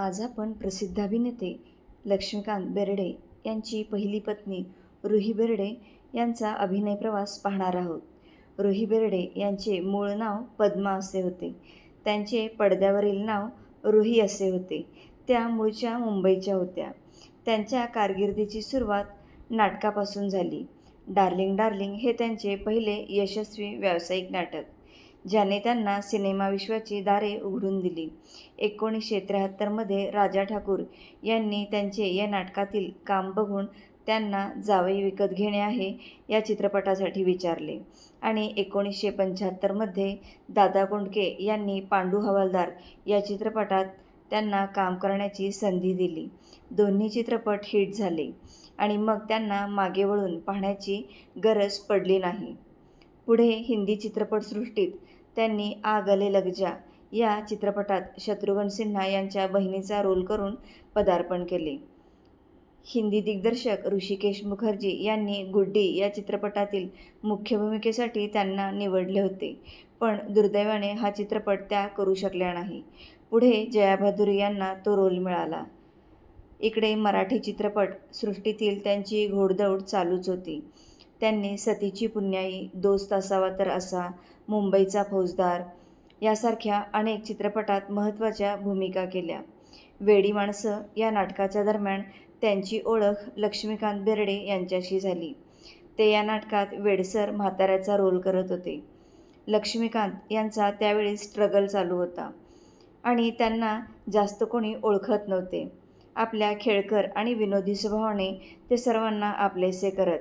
आज आपण प्रसिद्ध अभिनेते लक्ष्मीकांत बेर्डे यांची पहिली पत्नी रुही बेर्डे यांचा अभिनय प्रवास पाहणार आहोत. रुही बेर्डे यांचे मूळ नाव पद्मा असे होते. त्यांचे पडद्यावरील नाव रुही असे होते. त्या मूळच्या मुंबईच्या होत्या. त्यांच्या कारकिर्दीची सुरुवात नाटकापासून झाली. डार्लिंग डार्लिंग हे त्यांचे पहिले यशस्वी व्यावसायिक नाटक. ज्याने त्यांना सिनेमा विश्वाची दारे उघडून दिली. एकोणीसशे त्र्याहत्तरमध्ये राजा ठाकूर यांनी त्यांचे या नाटकातील काम बघून त्यांना जावई विकत घेणे आहे या चित्रपटासाठी विचारले. आणि एकोणीसशे पंच्याहत्तरमध्ये दादा कोंडके यांनी पांडू हवालदार या चित्रपटात त्यांना काम करण्याची संधी दिली. दोन्ही चित्रपट हिट झाले आणि मग त्यांना मागे वळून पाहण्याची गरज पडली नाही. पुढे हिंदी चित्रपटसृष्टीत त्यांनी आ गले या चित्रपटात शत्रुघ्न सिन्हा यांच्या बहिणीचा रोल करून पदार्पण केले. हिंदी दिग्दर्शक ऋषिकेश मुखर्जी यांनी गुड्डी या चित्रपटातील मुख्य भूमिकेसाठी त्यांना निवडले होते पण दुर्दैवाने हा चित्रपट त्या करू शकल्या नाही. पुढे जया भादुरी यांना तो रोल मिळाला. इकडे मराठी चित्रपट सृष्टीतील त्यांची घोडदौड चालूच होती. त्यांनी सतीची पुण्याई दोस्त असावा तर असा मुंबईचा फौजदार यासारख्या अनेक चित्रपटात महत्त्वाच्या भूमिका केल्या. वेडी माणसं या नाटकाच्या दरम्यान त्यांची ओळख लक्ष्मीकांत बेर्डे यांच्याशी झाली. ते या नाटकात वेडसर म्हाताऱ्याचा रोल करत होते. लक्ष्मीकांत यांचा त्यावेळी स्ट्रगल चालू होता आणि त्यांना जास्त कोणी ओळखत नव्हते. आपल्या खेळकर आणि विनोदी स्वभावाने ते सर्वांना आपलेसे करत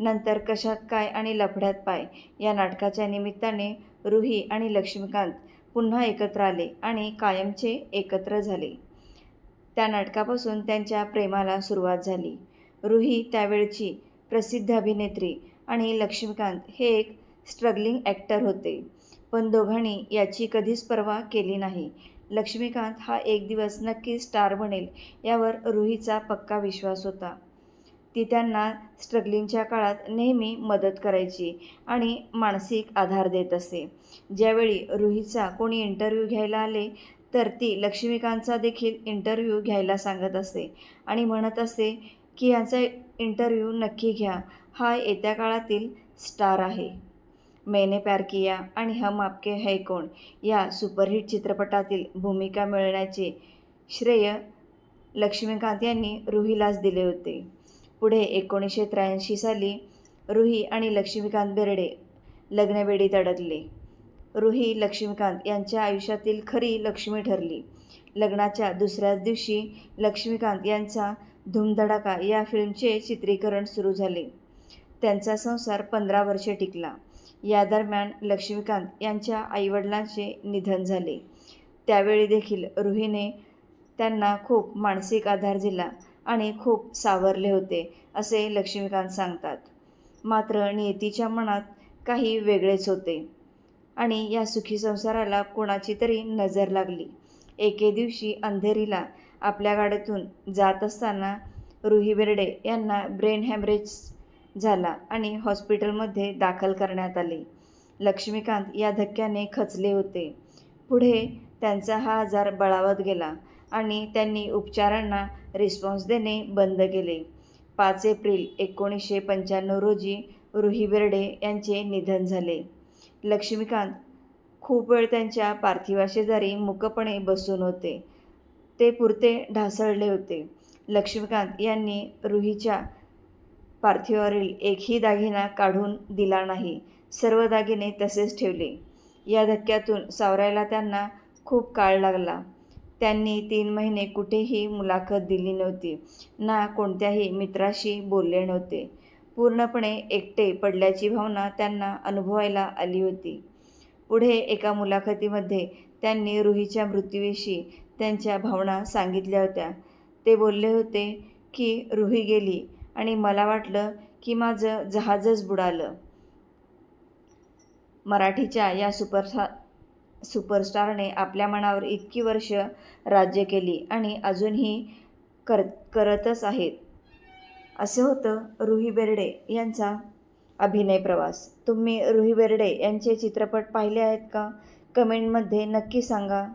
नंतर कशात काय आणि लफड्यात पाय. या नाटकाच्या निमित्ताने रुही आणि लक्ष्मीकांत पुन्हा एकत्र आले आणि कायमचे एकत्र झाले. त्या नाटकापासून त्यांच्या प्रेमाला सुरुवात झाली. रुही त्यावेळची प्रसिद्ध अभिनेत्री आणि लक्ष्मीकांत हे एक स्ट्रगलिंग ॲक्टर होते. पण दोघांनी याची कधीच पर्वा केली नाही. लक्ष्मीकांत हा एक दिवस नक्की स्टार बनेल यावर रुहीचा पक्का विश्वास होता. ती त्यांना स्ट्रगलिंगच्या काळात नेहमी मदत करायची आणि मानसिक आधार देत असे. ज्यावेळी रुहीचा कोणी इंटरव्ह्यू घ्यायला आले तर ती लक्ष्मीकांतचा देखील इंटरव्ह्यू घ्यायला सांगत असे आणि म्हणत असे की याचा इंटरव्ह्यू नक्की घ्या. हा येत्या काळातील स्टार आहे. मैने प्यार किया आणि हम आपके है कोण या सुपरहिट चित्रपटातील भूमिका मिळण्याचे श्रेय लक्ष्मीकांत यांनी रुहीलाच दिले होते. पुढे एकोणीसशे त्र्याऐंशी साली रुही आणि लक्ष्मीकांत बेर्डे लग्नवेडीत अडकले रुही लक्ष्मीकांत यांच्या आयुष्यातील खरी लक्ष्मी ठरली. लग्नाच्या दुसऱ्याच दिवशी लक्ष्मीकांत यांचा धूमधडाका या फिल्मचे चित्रीकरण सुरू झाले. त्यांचा संसार पंधरा वर्षे टिकला. या दरम्यान लक्ष्मीकांत यांच्या आईवडिलांचे निधन झाले. त्यावेळी देखील रुहीने त्यांना खूप मानसिक आधार दिला. आणि खूप सावरले होते असे लक्ष्मीकांत सांगतात. मात्र नियतीच्या मनात काही वेगळेच होते. आणि या सुखी संसाराला कोणाची तरी नजर लागली. एके दिवशी अंधेरीला आपल्या गाड्यातून जात असताना रुही बेर्डे यांना ब्रेन हॅमरेज झाला आणि हॉस्पिटलमध्ये दाखल करण्यात आले. लक्ष्मीकांत या धक्क्याने खचले होते. पुढे त्यांचा हा आजार बळावत गेला. आणि त्यांनी उपचारांना रिस्पॉन्स देणे बंद केले. पाच एप्रिल एकोणीसशे पंच्याण्णव रोजी रुही बेर्डे यांचे निधन झाले. लक्ष्मीकांत खूप वेळ त्यांच्या पार्थिवाशेजारी मुकपणे बसून होते. ते पुरते ढासळले होते. लक्ष्मीकांत यांनी रुहीच्या पार्थिवावरील एकही दागिना काढून दिला नाही. सर्व दागिने तसेच ठेवले. या धक्क्यातून सावरायला त्यांना खूप काळ लागला. त्यांनी तीन महिने कुठेही मुलाखत दिली नव्हती ना कोणत्याही मित्राशी बोलले नव्हते. पूर्णपणे एकटे पडल्याची भावना त्यांना अनुभवायला आली होती. पुढे एका मुलाखतीमध्ये त्यांनी रुहीच्या मृत्यूविषयी त्यांच्या भावना सांगितल्या होत्या. ते बोलले होते की रुही गेली आणि मला वाटलं की माझं जहाजच बुडालं. मराठीच्या या सुपरसा सुपरस्टारने आपल्या मनावर इतकी वर्ष राज्य केली आणि अजूनही कर करतच आहेत. असं होतं रुही बेर्डे यांचा अभिनय प्रवास. तुम्ही रुही बेर्डे यांचे चित्रपट पाहिले आहेत का? कमेंटमध्ये नक्की सांगा.